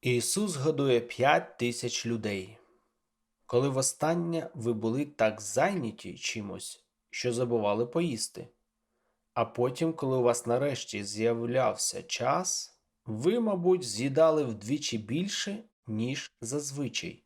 Ісус годує п'ять тисяч людей. Коли востаннє ви були так зайняті чимось, що забували поїсти. А потім, коли у вас нарешті з'являвся час, ви, мабуть, з'їдали вдвічі більше, ніж зазвичай.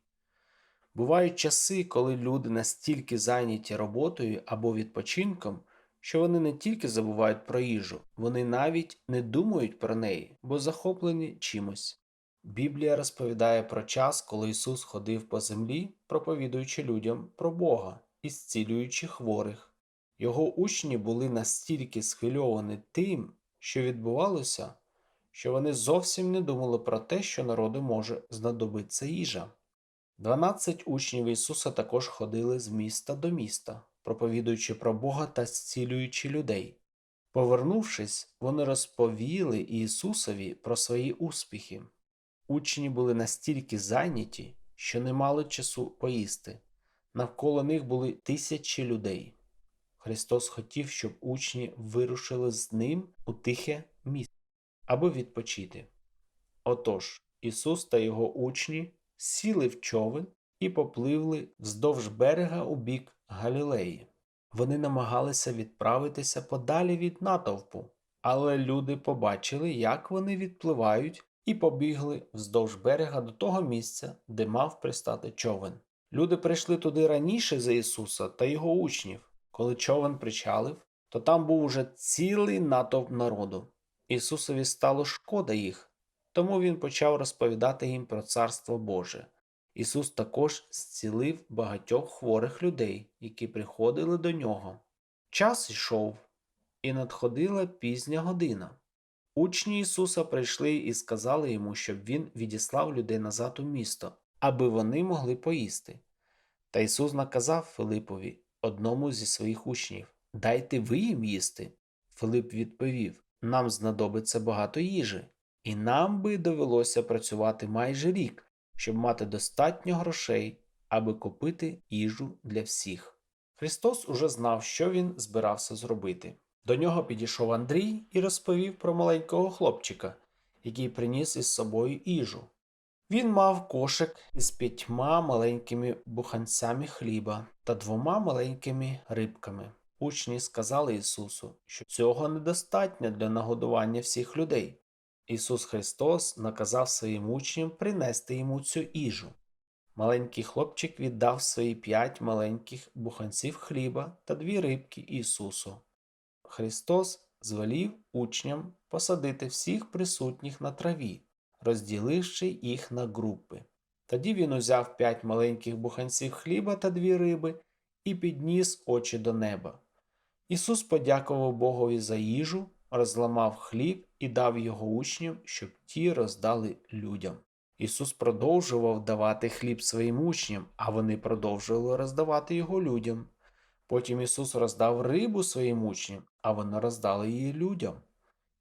Бувають часи, коли люди настільки зайняті роботою або відпочинком, що вони не тільки забувають про їжу, вони навіть не думають про неї, бо захоплені чимось. Біблія розповідає про час, коли Ісус ходив по землі, проповідуючи людям про Бога і зцілюючи хворих. Його учні були настільки схвильовані тим, що відбувалося, що вони зовсім не думали про те, що народу може знадобитися їжа. Дванадцять учнів Ісуса також ходили з міста до міста, проповідуючи про Бога та зцілюючи людей. Повернувшись, вони розповіли Ісусові про свої успіхи. Учні були настільки зайняті, що не мали часу поїсти. Навколо них були тисячі людей. Христос хотів, щоб учні вирушили з ним у тихе місце, аби відпочити. Отож, Ісус та його учні сіли в човен і попливли вздовж берега у бік Галілеї. Вони намагалися відправитися подалі від натовпу, але люди побачили, як вони відпливають, і побігли вздовж берега до того місця, де мав пристати човен. Люди прийшли туди раніше за Ісуса та його учнів. Коли човен причалив, то там був уже цілий натовп народу. Ісусові стало шкода їх, тому він почав розповідати їм про Царство Боже. Ісус також зцілив багатьох хворих людей, які приходили до нього. Час йшов, і надходила пізня година. Учні Ісуса прийшли і сказали йому, щоб він відіслав людей назад у місто, аби вони могли поїсти. Та Ісус наказав Филипові, одному зі своїх учнів, Дайте ви їм їсти. Филип відповів: Нам знадобиться багато їжі, і нам би довелося працювати майже рік, щоб мати достатньо грошей, аби купити їжу для всіх. Христос уже знав, що він збирався зробити. До нього підійшов Андрій і розповів про маленького хлопчика, який приніс із собою їжу. Він мав кошик із п'ятьма маленькими буханцями хліба та двома маленькими рибками. Учні сказали Ісусу, що цього недостатньо для нагодування всіх людей. Ісус Христос наказав своїм учням принести йому цю їжу. Маленький хлопчик віддав свої п'ять маленьких буханців хліба та дві рибки Ісусу. Христос звелів учням посадити всіх присутніх на траві, розділивши їх на групи. Тоді він узяв п'ять маленьких буханців хліба та дві риби і підніс очі до неба. Ісус подякував Богові за їжу, розламав хліб і дав його учням, щоб ті роздали людям. Ісус продовжував давати хліб своїм учням, а вони продовжували роздавати його людям. Потім Ісус роздав рибу своїм учням, а вони роздали її людям.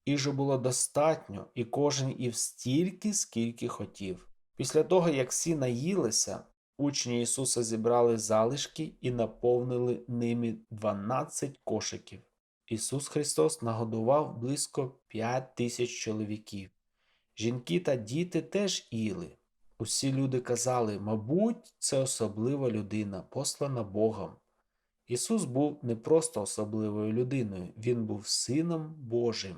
Їжі було достатньо, і кожен їв стільки, скільки хотів. Після того, як всі наїлися, учні Ісуса зібрали залишки і наповнили ними 12 кошиків. Ісус Христос нагодував близько 5 тисяч чоловіків. Жінки та діти теж їли. Усі люди казали, мабуть, це особлива людина, послана Богом. Ісус був не просто особливою людиною, Він був Сином Божим.